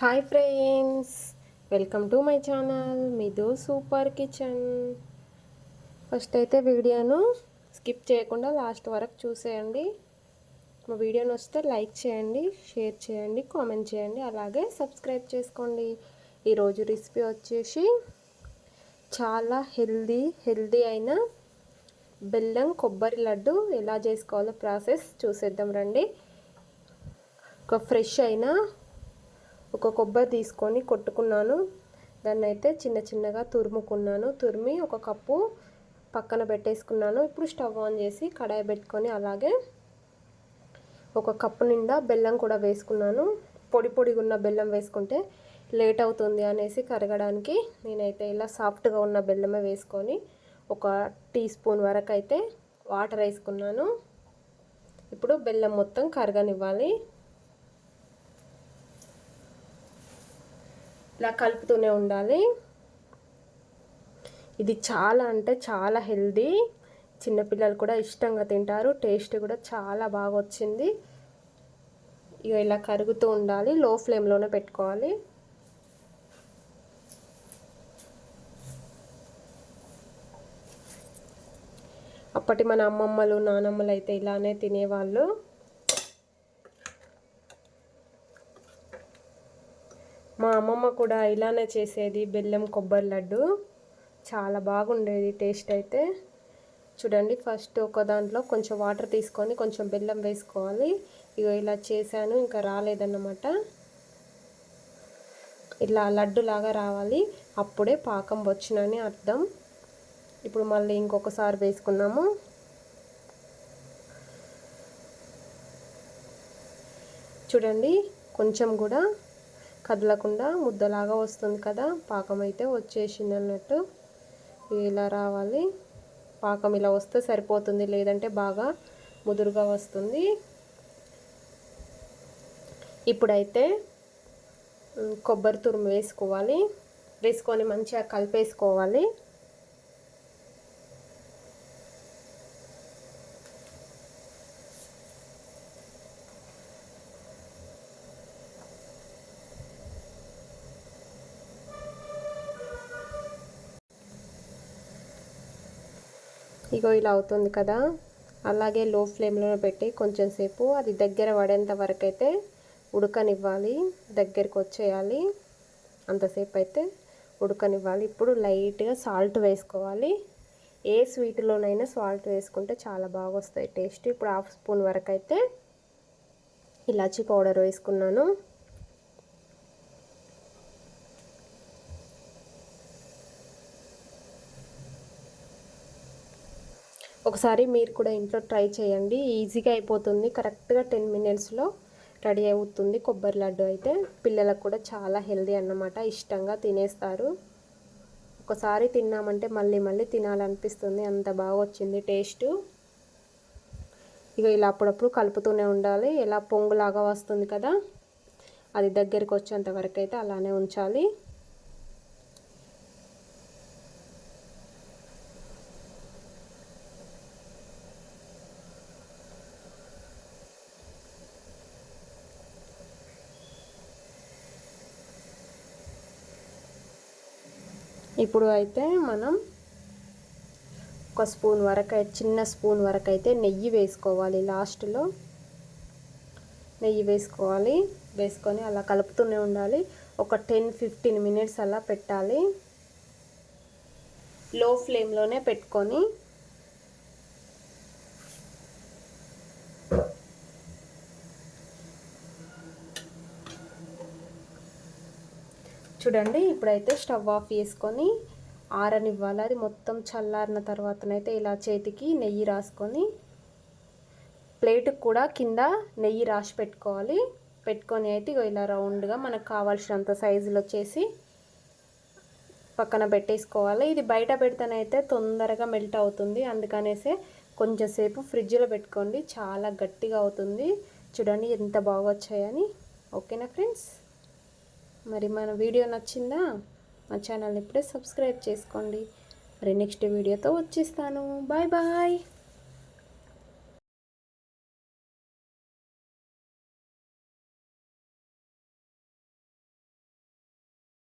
Hi friends welcome to my channel మీదో super kitchen first అయితే వీడియోను స్కిప్ చేయకుండా లాస్ట్ వరకు చూసేయండి. మా వీడియోని వస్తే లైక్ చేయండి షేర్ చేయండి కామెంట్ చేయండి అలాగే సబ్స్క్రైబ్ చేసుకోండి. ఈరోజు రెసిపీ వచ్చేసి చాలా హెల్దీ హెల్దీ అయిన బెల్లం కొబ్బరి లడ్డు ఎలా చేసుకోవాలో ప్రాసెస్ చూసేద్దాం రండి. ఒక ఫ్రెష్ అయిన ఒక కొబ్బరి తీసుకొని కొట్టుకున్నాను. దాన్ని అయితే చిన్న చిన్నగా తురుముకున్నాను. తురిమి ఒక కప్పు పక్కన పెట్టేసుకున్నాను. ఇప్పుడు స్టవ్ ఆన్ చేసి కడాయి పెట్టుకొని అలాగే ఒక కప్పు నిండా బెల్లం కూడా వేసుకున్నాను. పొడి పొడిగా ఉన్న బెల్లం వేసుకుంటే లేట్ అవుతుంది అనేసి కరగడానికి నేనైతే ఇలా సాఫ్ట్గా ఉన్న బెల్లమే వేసుకొని ఒక టీ స్పూన్ వరకు అయితే వాటర్ వేసుకున్నాను. ఇప్పుడు బెల్లం మొత్తం కరగనివ్వాలి. ఇలా కలుపుతూనే ఉండాలి. ఇది చాలా అంటే చాలా హెల్దీ. చిన్నపిల్లలు కూడా ఇష్టంగా తింటారు. టేస్ట్ కూడా చాలా బాగా వచ్చింది. ఇక ఇలా కరుగుతూ ఉండాలి. లో ఫ్లేమ్లోనే పెట్టుకోవాలి. అప్పటి మన అమ్మమ్మలు నానమ్మలు అయితే ఇలానే తినేవాళ్ళు. మా అమ్మమ్మ కూడా ఇలానే చేసేది బెల్లం కొబ్బరి లడ్డు. చాలా బాగుండేది టేస్ట్ అయితే. చూడండి ఫస్ట్ ఒక దాంట్లో కొంచెం వాటర్ తీసుకొని కొంచెం బెల్లం వేసుకోవాలి. ఇక ఇలా చేశాను ఇంకా రాలేదన్నమాట. ఇలా లడ్డు లాగా రావాలి. అప్పుడే పాకం వచ్చినని అర్థం. ఇప్పుడు మళ్ళీ ఇంకొకసారి వేసుకున్నాము చూడండి కొంచెం కూడా కదలకుండా ముద్దలాగా వస్తుంది కదా. పాకం అయితే వచ్చేసింది అన్నట్టు. ఇలా రావాలి. పాకం ఇలా వస్తే సరిపోతుంది. లేదంటే బాగా ముదురుగా వస్తుంది. ఇప్పుడైతే కొబ్బరి తురుము వేసుకోవాలి. వేసుకొని మంచిగా కలిపేసుకోవాలి. ఇగో ఇలా అవుతుంది కదా. అలాగే లో ఫ్లేమ్లో పెట్టి కొంచెం సేపు అది దగ్గర పడేంత వరకు అయితే ఉడకనివ్వాలి. దగ్గరికి వచ్చేయాలి. అంతసేపు అయితే ఉడకనివ్వాలి. ఇప్పుడు లైట్గా సాల్ట్ వేసుకోవాలి. ఏ స్వీట్లోనైనా సాల్ట్ వేసుకుంటే చాలా బాగా వస్తాయి టేస్ట్ ఇప్పుడు హాఫ్ స్పూన్ వరకు అయితే ఇలాచీ పౌడర్ వేసుకున్నాను. ఒకసారి మీరు కూడా ఇంట్లో ట్రై చేయండి. ఈజీగా అయిపోతుంది. కరెక్ట్గా టెన్ మినిట్స్లో రెడీ అవుతుంది కొబ్బరి లడ్డు అయితే. పిల్లలకు కూడా చాలా హెల్దీ అన్నమాట. ఇష్టంగా తినేస్తారు. ఒకసారి తిన్నామంటే మళ్ళీ మళ్ళీ తినాలనిపిస్తుంది. అంత బాగా వచ్చింది టేస్ట్. ఇక ఇలా అప్పుడప్పుడు కలుపుతూనే ఉండాలి. ఎలా పొంగులాగా వస్తుంది కదా. అది దగ్గరికి వచ్చేంత వరకు అయితే అలానే ఉంచాలి. ఇప్పుడు అయితే మనం ఒక స్పూన్ వరకు చిన్న స్పూన్ వరకు అయితే నెయ్యి వేసుకోవాలి. లాస్ట్లో నెయ్యి వేసుకోవాలి. వేసుకొని అలా కలుపుతూనే ఉండాలి. ఒక టెన్ ఫిఫ్టీన్ మినిట్స్ అలా పెట్టాలి. లో ఫ్లేమ్లోనే పెట్టుకొని చూడండి ఇప్పుడైతే స్టవ్ ఆఫ్ చేసుకొని ఆరనివ్వాలి. అది మొత్తం చల్లారిన తర్వాతనైతే ఇలా చేతికి నెయ్యి రాసుకొని ప్లేట్కి కూడా కింద నెయ్యి రాసి పెట్టుకోవాలి. పెట్టుకొని అయితే ఇలా రౌండ్గా మనకు కావాల్సినంత సైజులో వచ్చేసి పక్కన పెట్టేసుకోవాలి. ఇది బయట పెడితేనైతే తొందరగా మెల్ట్ అవుతుంది. అందుకనేసే కొంచెంసేపు ఫ్రిడ్జ్లో పెట్టుకోండి. చాలా గట్టిగా అవుతుంది. చూడండి ఎంత బాగా వచ్చాయని ఓకేనా ఫ్రెండ్స్? మరి మన వీడియో నచ్చిందా మా ఛానల్ ఇప్పుడే సబ్స్క్రైబ్ చేసుకోండి. మరి నెక్స్ట్ వీడియోతో వచ్చేస్తాను. Bye bye.